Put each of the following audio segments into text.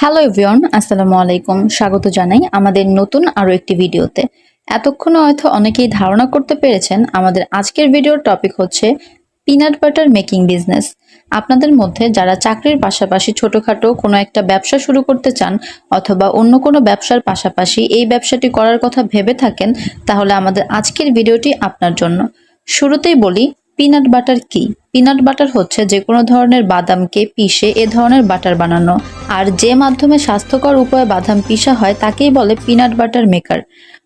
Hello everyone আসসালামু আলাইকুম। স্বাগত জানাই আমাদের নতুন আরও একটি ভিডিওতে। এতক্ষণ হয়তো অনেকেই ধারণা করতে পেরেছেন, আমাদের আজকের ভিডিওর টপিক হচ্ছে পিনাট বাটার মেকিং বিজনেস আপনাদের মধ্যে যারা চাকরির পাশাপাশি ছোটোখাটো কোনো একটা ব্যবসা শুরু করতে চান অথবা অন্য কোনো ব্যবসার পাশাপাশি এই ব্যবসাটি করার কথা ভেবে থাকেন, তাহলে আমাদের আজকের ভিডিওটি আপনার জন্য। শুরুতেই বলি পিনাট বাটার কি? পিনাট বাটার হচ্ছে যে কোনো ধরনের বাদামকে পিষে এ ধরনের বাটার বানানো। আর যে মাধ্যমে স্বাস্থ্যকর উপায়ে বাদাম পিষা হয়, তাকেই বলে পিনাট বাটার মেকার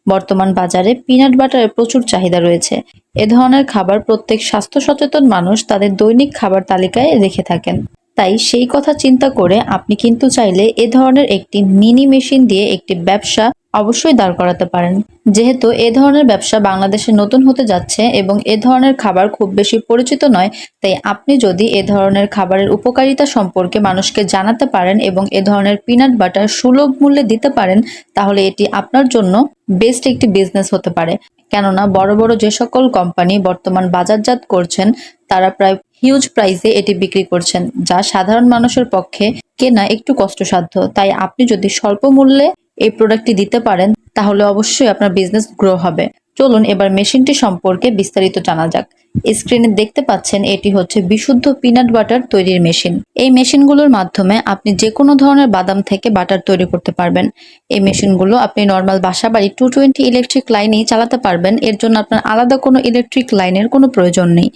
বর্তমান বাজারে পিনাট বাটারের প্রচুর চাহিদা রয়েছে। এ ধরনের খাবার প্রত্যেক স্বাস্থ্য সচেতন মানুষ তাদের দৈনিক খাবার তালিকায় রেখে থাকেন। তাই সেই কথা চিন্তা করে আপনি কিন্তু চাইলে এ ধরনের একটি মিনি মেশিন দিয়ে একটি ব্যবসা অবশ্যই দাঁড় করাতে পারেন। যেহেতু এ ধরনের ব্যবসা বাংলাদেশে নতুন হতে যাচ্ছে এবং এ ধরনের খাবার খুব বেশি পরিচিত নয়, তাই আপনি যদি এ ধরনের খাবারের উপকারিতা সম্পর্কে মানুষকে জানাতে পারেন এবং এ ধরনের পিনাট বাটার সুলভ মূল্যে দিতে পারেন, তাহলে এটি আপনার জন্য বেস্ট একটি বিজনেস হতে পারে। কেননা বড় বড় যে সকল কোম্পানি বর্তমান বাজারজাত করছেন, তারা প্রায় হিউজ প্রাইসে এটি বিক্রি করছেন, যা সাধারণ মানুষের পক্ষে কেনা একটু কষ্টসাধ্য। তাই আপনি যদি স্বল্প মূল্যে এই প্রোডাক্টটি দিতে পারেন, তাহলে অবশ্যই আপনার বিজনেস গ্রো হবে। চলুন এবার মেশিনটি সম্পর্কে বিস্তারিত জানা যাক। স্ক্রিনে দেখতে পাচ্ছেন এটি হচ্ছে বিশুদ্ধ পিনাট বাটার তৈরির মেশিন। এই মেশিনগুলোর মাধ্যমে আপনি যে কোনো ধরনের বাদাম থেকে বাটার তৈরি করতে পারবেন। এই মেশিনগুলো আপনি নর্মাল বাসা বাড়ি টু টোয়েন্টি ইলেকট্রিক লাইনেই চালাতে পারবেন। এর জন্য আপনার আলাদা কোনো ইলেকট্রিক লাইনের কোনো প্রয়োজন নেই।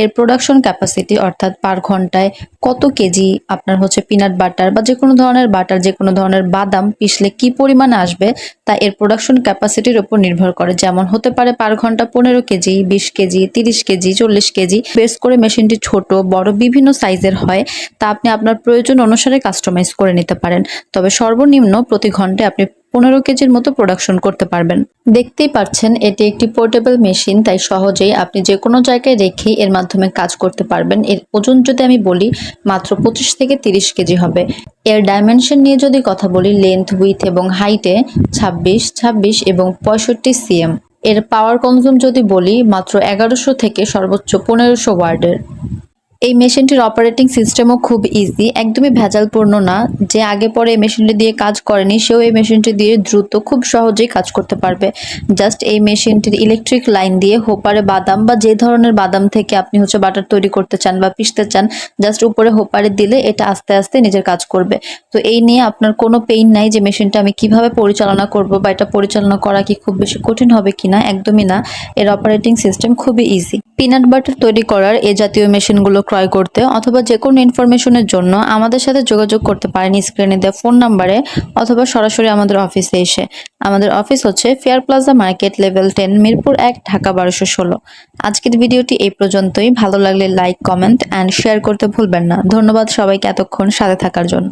এর প্রোডাকশন ক্যাপাসিটি অর্থাৎ পার ঘন্টায় কত কেজি আপনার হচ্ছে পিনাট বাটার বা যে কোনো ধরনের বাটার যে কোনো ধরনের বাদাম পিষলে কি পরিমাণে আসবে তা এর প্রোডাকশন ক্যাপাসিটির উপর নির্ভর করে। যেমন হতে পারে পার ঘণ্টা পনেরো কেজি, বিশ কেজি, তিরিশ কেজি চল্লিশ কেজি। বেস করে মেশিনটি ছোট, বড় বিভিন্ন সাইজের হয়। তা আপনি আপনার প্রয়োজন অনুসারে কাস্টমাইজ করে নিতে পারেন। তবে সর্বনিম্ন প্রতি ঘন্টায় আপনি পনেরো কেজির মতো প্রোডাকশন করতে পারবেন। দেখতেই পাচ্ছেন, এটি একটি পোর্টেবল মেশিন তাই সহজেই আপনি যে কোনো জায়গায় রেখে এর মাধ্যমে কাজ করতে পারবেন। এর ওজন যদি আমি বলি, মাত্র পঁচিশ থেকে তিরিশ কেজি হবে। এর ডাইমেনশন নিয়ে যদি কথা বলি লেন্থ উইথ এবং হাইটে ছাব্বিশ ছাব্বিশ এবং পঁয়ষট্টি সিএম এর পাওয়ার কনজিউম যদি বলি মাত্র এগারোশো থেকে সর্বোচ্চ পনেরোশো ওয়ার্ডের এই মেশিনটির অপারেটিং সিস্টেমও খুব ইজি একদমই ভেজালপূর্ণ না। যে আগে পরে এই মেশিনটি দিয়ে কাজ করেনি, সেও এই মেশিনটি দিয়ে দ্রুত খুব সহজেই কাজ করতে পারবে। জাস্ট এই মেশিনটির ইলেকট্রিক লাইন দিয়ে হোপারে বাদাম বা যে ধরনের বাদাম থেকে আপনি হচ্ছে বাটার তৈরি করতে চান বা পিষতে চান জাস্ট উপরে হোপারে দিলে এটা আস্তে আস্তে নিজের কাজ করবে। তো এই নিয়ে আপনার কোনো পেইন নাই যে মেশিনটা আমি কীভাবে পরিচালনা করব বা এটা পরিচালনা করা কি খুব বেশি কঠিন হবে কিনা একদমই না। এর অপারেটিং সিস্টেম খুবই ইজি পিনাট বাটার তৈরি করার এ জাতীয় মেশিনগুলো ক্রয় করতে অথবা যে কোনো ইনফরমেশনের জন্য আমাদের সাথে যোগাযোগ করতে পারেন স্ক্রিনে দেওয়া ফোন নাম্বারে অথবা সরাসরি আমাদের অফিসে এসে। আমাদের অফিস হচ্ছে fair plaza market level ten Mirpur এক, ঢাকা বারোশো ষোলো। আজকের ভিডিওটি এই পর্যন্তই। ভালো লাগলে লাইক কমেন্ট অ্যান্ড শেয়ার করতে ভুলবেন না। ধন্যবাদ সবাইকে এতক্ষণ সাথে থাকার জন্য।